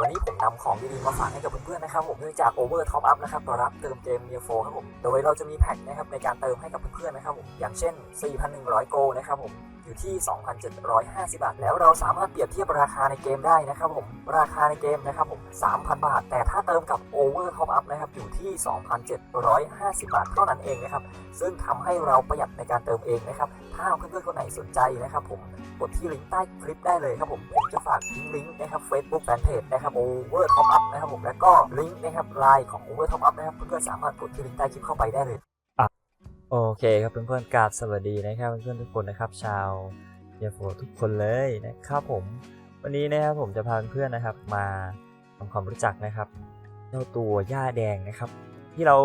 วันนี้ผมนำของดีๆมาฝากให้กับเพื่อนๆนะครับผมเนื่องจาก Over Top Up นะครับรับเติมเกม n e o 4ครับผมโดยเราจะมีแพ็คนะครับในการเติมให้กับเพื่อนๆนะครับผมอย่างเช่น 4,100 โกนะครับผมอยู่ที่ 2,750 บาท แล้วเราสามารถเปรียบเทียบราคาในเกมได้นะครับผม ราคาในเกมนะครับผม 3,000 บาท แต่ถ้าเติมกับ Over Top Up นะครับ อยู่ที่ 2,750 บาทเท่านั้นเองนะครับ ซึ่งทำให้เราประหยัดในการเติมเองนะครับ ถ้าเพื่อนๆคนไหนสนใจนะครับผม กดที่ลิงก์ใต้คลิปได้เลยครับผม ผมจะฝากทิ้งลิงก์นะครับ Facebook Fanpage นะครับ Over Top Up นะครับผม แล้วก็ลิงก์นะครับไลน์ของ Over Top Up นะครับ เพื่อนๆสามารถกดที่ลิงก์ใต้คลิปเข้าไปได้เลย โอเคครับเพื่อนๆกราบสวัสดีนะครับเพื่อนๆทุกคนนะครับ ชาวเยโฟทุกคนเลยนะครับผม วันนี้นะครับผมจะพาเพื่อนๆนะครับ มาทำความรู้จักนะครับเจ้าตัวหญ้าแดงนะครับ ที่เรา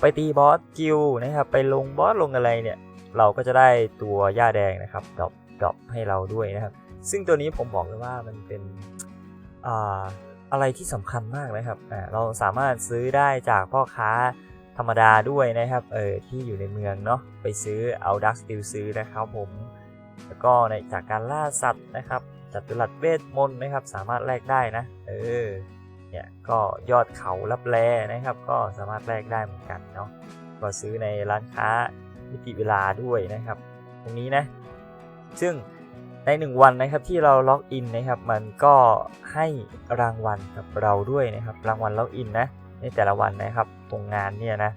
ไปตีบอสกิลนะครับ ไปลงบอสลงอะไรเนี่ย เราก็จะได้ตัวหญ้าแดงนะครับดรอปดรอปให้เราด้วยนะครับ ซึ่งตัวนี้ผมบอกเลยว่ามันเป็นอ่าอะไรที่สำคัญมากนะครับอ่าเราสามารถซื้อได้จากพ่อค้า ธรรมดาด้วยนะครับ เออที่อยู่ในเมืองเนาะไปซื้อเอาดักสติลซื้อนะครับผม แล้วก็ในจากการล่าสัตว์นะครับ จัตุรัสเวทมนต์นะครับ สามารถแลกได้นะ เออ เนี่ยก็ยอดเขาลับแลนะครับ ก็สามารถแลกได้เหมือนกันเนาะ ก็ซื้อในร้านค้ามิติเวลาด้วยนะครับ ตรงนี้นะ ซึ่งใน 1 วันนะครับที่เราล็อกอินนะครับ มันก็ให้รางวัลกับเราด้วยนะครับ รางวัลล็อกอินนะ ในแต่ละวันนะครับตรงงานเนี่ยนะ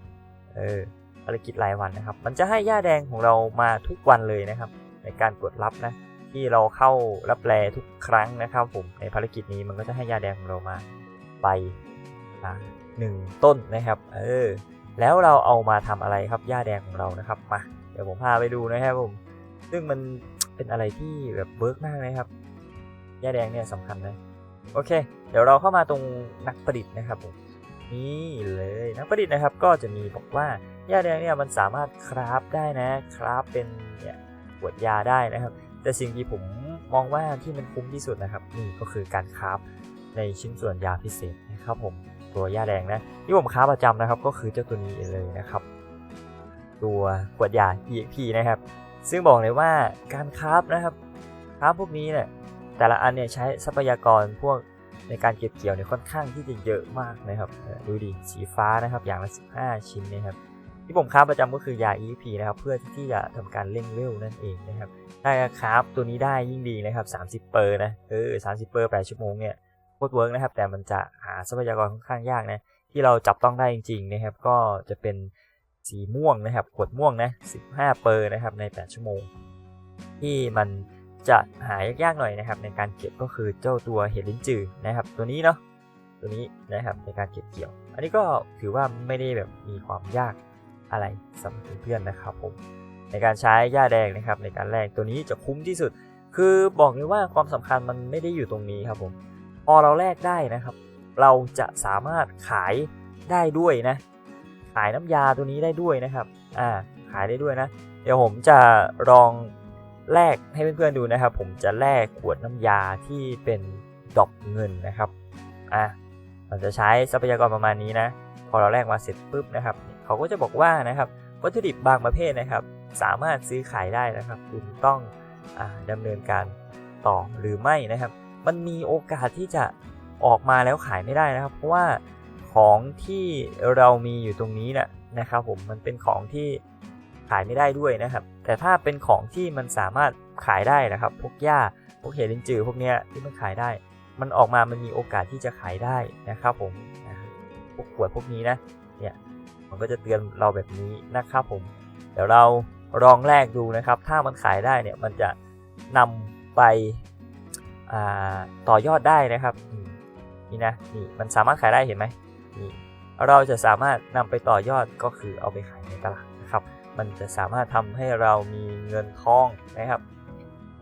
เออภารกิจรายวันนะครับ มันจะให้ย่าแดงของเรามาทุกวันเลยนะครับ ในการกดรับนะที่เราเข้ารับแลทุกครั้งนะครับ ผมในภารกิจนี้มันก็จะให้ยาแดงของเรามาไปหนึ่งต้นนะครับ เออ แล้วเราเอามาทำอะไรครับยาแดงของเรานะครับมาเดี๋ยวผมพาไปดูนะครับผม ซึ่งมันเป็นอะไรที่แบบเวิร์กมากนะครับยาแดงเนี่ยสำคัญนะโอเค เดี๋ยวเราเข้ามาตรงนักประดิษฐ์นะครับผม นี่เลยนักประดิษฐ์นะครับก็จะมีบอกว่าย่าแดงเนี่ยมันสามารถคราฟได้นะคราฟเป็นเนี่ยขวดยาได้นะครับ แต่สิ่งที่ผมมองว่าที่มันคุ้มที่สุดนะครับนี่ก็คือการคราฟในชิ้นส่วนยาพิเศษนะครับผมตัวย่าแดงนะที่ผมคราฟประจำนะครับก็คือเจ้าตัวนี้เลยนะครับ ตัวขวดยา EXP นะครับ ซึ่งบอกเลยว่าการคราฟนะครับคราฟพวกนี้เนี่ยแต่ละอันเนี่ยใช้ทรัพยากรพวก ในการเก็บเกี่ยวเนี่ยค่อนข้างที่จะเยอะมากนะครับดูดิสีฟ้านะครับอย่างละ 15 ชิ้นนะครับที่ผมคราประจำก็คือยา EP นะครับเพื่อที่จะทำการเร่งเร็วนั่นเองนะครับถ้คราฟตัวนี้ได้ยิ่งดีนะครับ 30 เปอร์นะเออ30 เปอร์8ชั่วโมงเนี่ยโคตรเวิร์กนะครับแต่มันจะหาทรัพยากรค่อนข้างยากนะที่เราจับต้องได้จริงๆนะครับก็จะเป็นสีม่วงนะครับขวดม่วงนะ15 เปอร์นะครับใน 8 ชั่วโมง ที่มัน จะหายากๆหน่อยนะครับ ในการเก็บก็คือเจ้าตัวเห็ดลิ้นจือนะครับ ตัวนี้เนาะตัวนี้นะครับในการเก็บเกี่ยว อันนี้ก็ถือว่าไม่ได้แบบมีความยากอะไรสำหรับเพื่อนๆนะครับผมในการใช้หญ้าแดงนะครับ ในการแลกตัวนี้จะคุ้มที่สุด คือบอกเลยว่าความสำคัญมันไม่ได้อยู่ตรงนี้ครับผมพอเราแลกได้นะครับ เราจะสามารถขายได้ด้วยนะ ขายน้ำยาตัวนี้ได้ด้วยนะครับอ่าขายได้ด้วยนะ เดี๋ยวผมจะลอง แลกให้เพื่อนๆดูนะครับ ผมจะแลกขวดน้ำยาที่เป็นดอกเงินนะครับอะมันจะใช้ทรัพยากรประมาณนี้นะ พอเราแลกมาเสร็จปุ๊บนะครับเขาก็จะบอกว่านะครับวัตถุดิบบางประเภทนะครับ สามารถซื้อขายได้นะครับ คุณต้องอาดำเนินการต่อหรือไม่นะครับ มันมีโอกาสที่จะออกมาแล้วขายไม่ได้นะครับ เพราะว่าของที่เรามีอยู่ตรงนี้นะนะครับ ผมมันเป็นของที่ขายไม่ได้ด้วยนะครับ แต่ถ้าเป็นของที่มันสามารถขายได้นะครับ พวกหญ้า พวกเห็ดลินจือพวกเนี้ยที่มันขายได้ มันออกมามันมีโอกาสที่จะขายได้นะครับผมนะพวกขวดพวกนี้นะ เนี่ย มันก็จะเตือนเราแบบนี้นะครับผม เดี๋ยวเราลองแลกดูนะครับ ถ้ามันขายได้เนี่ย มันจะนำไปต่อยอดได้นะครับ นี่นะ นี่ มันสามารถขายได้เห็นไหมนี่ เราจะสามารถนำไปต่อยอดก็คือเอาไปขายในตลาด มันจะสามารถทำให้เรามีเงินทองนะครับ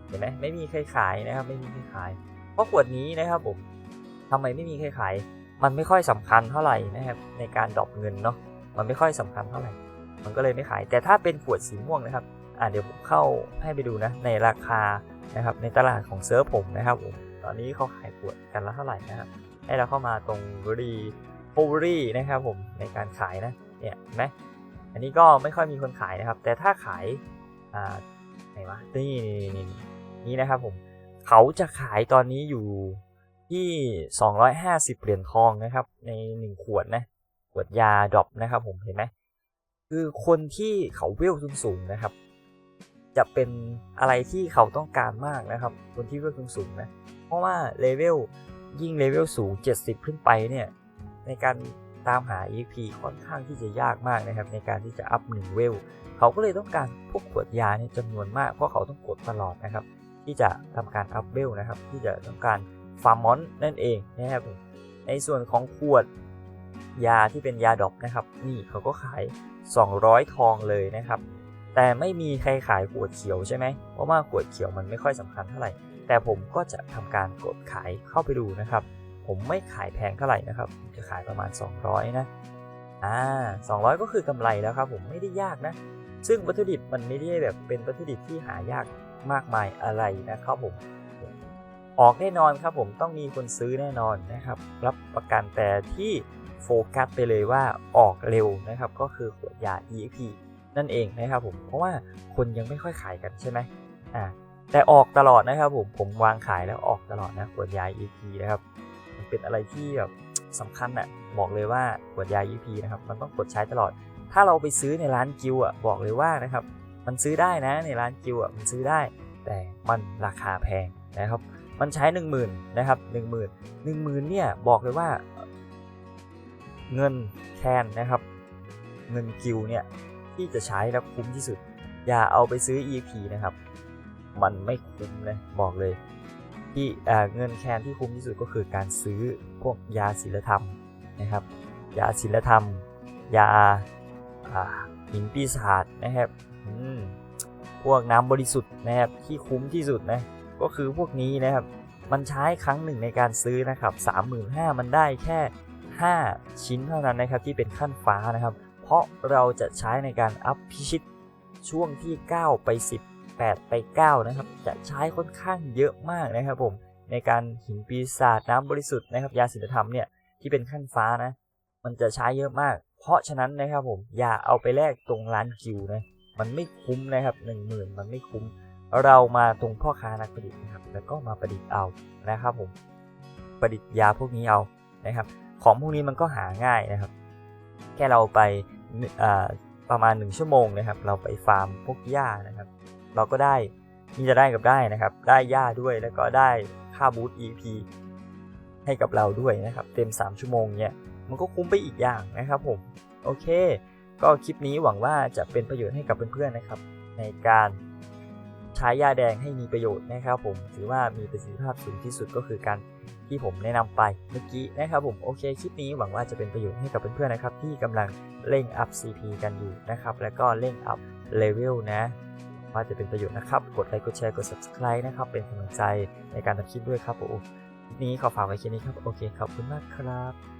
เห็นไหมไม่มีใครขายนะครับ ไม่มีใครขาย เพราะขวดนี้นะครับผมทำไมไม่มีใครขาย มันไม่ค่อยสำคัญเท่าไหร่นะครับในการดรอปเงินเนาะ มันไม่ค่อยสำคัญเท่าไหร่ มันก็เลยไม่ขาย แต่ถ้าเป็นขวดสีม่วงนะครับ อ่าเดี๋ยวผมเข้าให้ไปดูนะในราคานะครับในตลาดของเซิร์ฟผมนะครับผมตอนนี้เขาขายขวดกันละเท่าไหร่นะครับให้เราเข้ามาตรงรีโพลีนะครับผมในการขายนะเนี่ยเห็นไหม อันนี้ก็ไม่ค่อยมีคนขายนะครับ แต่ถ้าขายอ่าไหนวะนี่นี่นี่นี่นะครับผมเขาจะขายตอนนี้อยู่ที่ 250 เหรียญทองนะครับ ใน 1 ขวดนะ ขวดยาดรอปนะครับผมเห็นไหมคือคนที่เขาเวลสูงๆนะครับ จะเป็นอะไรที่เขาต้องการมากนะครับ คนที่เวลสูงๆนะ เพราะว่าเลเวลยิ่งเลเวลสูง 70 ขึ้นไปเนี่ย ในการ ตามหา EXP ค่อนข้างที่จะยากมากนะครับในการที่จะอัพ1เวลเขาก็เลยต้องการพวกขวดยาเนี่ยจำนวนมากเพราะเขาต้องกดตลอดนะครับ ที่จะทำการอัพเวลนะครับ ที่จะต้องการฟาร์มมอนนั่นเองนะครับในส่วนของขวดยาที่เป็นยาดอปนะครับ นี่เขาก็ขาย 200 ทองเลยนะครับ แต่ไม่มีใครขายขวดเขียวใช่ไหมเพราะว่าขวดเขียวมันไม่ค่อยสำคัญเท่าไหร่ แต่ผมก็จะทำการกดขายเข้าไปดูนะครับ ผมไม่ขายแพงเท่าไหร่นะครับผมจะขายประมาณ 200 นะอ่า200 ก็คือกำไรแล้วครับผมไม่ได้ยากนะ ซึ่งวัตถุดิบมันไม่ได้แบบเป็นวัตถุดิบที่หายากมากมายอะไรนะครับผมออกแน่นอนครับผมต้องมีคนซื้อแน่นอนนะครับ รับประกันแต่ที่โฟกัสไปเลยว่าออกเร็วนะครับ ก็คือขวดยา EXP นั่นเองนะครับผมเพราะว่าคนยังไม่ค่อยขายกันใช่ไหมอ่าแต่ออกตลอดนะครับผมผมวางขายแล้วออกตลอดนะขวดยา EXP นะครับ เป็นอะไรที่แบบสำคัญอะ่ะบอกเลยว่าขวดยา EP นะครับมันต้องกดใช้ตลอด ถ้าเราไปซื้อในร้านกิวอะบอกเลยว่านะครับมันซื้อได้นะในร้านกิวอะมันซื้อได้ แต่มันราคาแพงนะครับ มันใช้ 1 0,000นะครับ1 0,000 1 0,000เนี่ยบอกเลยว่าเงินแคนนะครับ เงินกิวเนี่ยที่จะใช้แล้วคุ้มที่สุด อย่าเอาไปซื้อ EP นะครับ มันไม่คุ้มนะบอกเลย ที่เเงินแคนที่คุ้มที่สุดก็คือการซื้อพวกยาศิลธรรมนะครับ ยาศิลธรรม ยาหินปีศาจนะครับพวกน้ำบริสุทธิ์นะครับที่คุ้มที่สุดนะก็คือพวกนี้นะครับ มันใช้ครั้งหนึ่งในการซื้อนะครับ35,000มันได้แค่ 5 ชิ้นเท่านั้นนะครับที่เป็นขั้นฟ้านะครับ เพราะเราจะใช้ในการอัพพิชิตช่วงที่ 9 ไป 10 8 ไป 9 นะครับ จะใช้ค่อนข้างเยอะมากนะครับผมในการหินปีศาจน้ำบริสุทธิ์นะครับยาศิลธรรมเนี่ยที่เป็นขั้นฟ้านะ มันจะใช้เยอะมาก เพราะฉะนั้นนะครับผมอย่าเอาไปแลกตรงร้านกิวนะมันไม่คุ้มนะครับหนึ่งหมื่นมันไม่คุ้ม เรามาตรงพ่อค้านักประดิษฐ์นะครับแล้วก็มาประดิษฐ์เอานะครับผมประดิษฐ์ยาพวกนี้เอานะครับ ของพวกนี้มันก็หาง่ายนะครับ แค่เราไปประมาณ 1 ชั่วโมงนะครับ เราไปฟาร์มพวกหญ้านะ เราก็ได้มีจะได้กับได้นะครับ ได้หญ้าด้วยแล้วก็ได้ค่าบูต EP ให้กับเราด้วยนะครับ เต็ม 3 ชั่วโมงเนี่ยมันก็คุ้มไปอีกอย่างนะครับผม โอเค ก็คลิปนี้หวังว่าจะเป็นประโยชน์ให้กับเพื่อนๆนะครับ ในการใช้ยาแดงให้มีประโยชน์นะครับผมถือว่ามีประสิทธิภาพสูงที่สุดก็คือการที่ผมแนะนำไปเมื่อกี้นะครับผมโอเคคลิปนี้หวังว่าจะเป็นประโยชน์ให้กับเพื่อนๆนะครับที่กำลังเร่งอัพ CP กันอยู่นะครับแล้วก็เร่งอัพเลเวลนะ ว่าจะเป็นประโยชน์นะครับ กดไลค์ กดแชร์ กด subscribe นะครับ เป็นกำลังใจในการทำคลิปด้วยครับผมคลิปนี้ขอฝากไว้แค่นี้ครับ โอเคขอบคุณมากครับ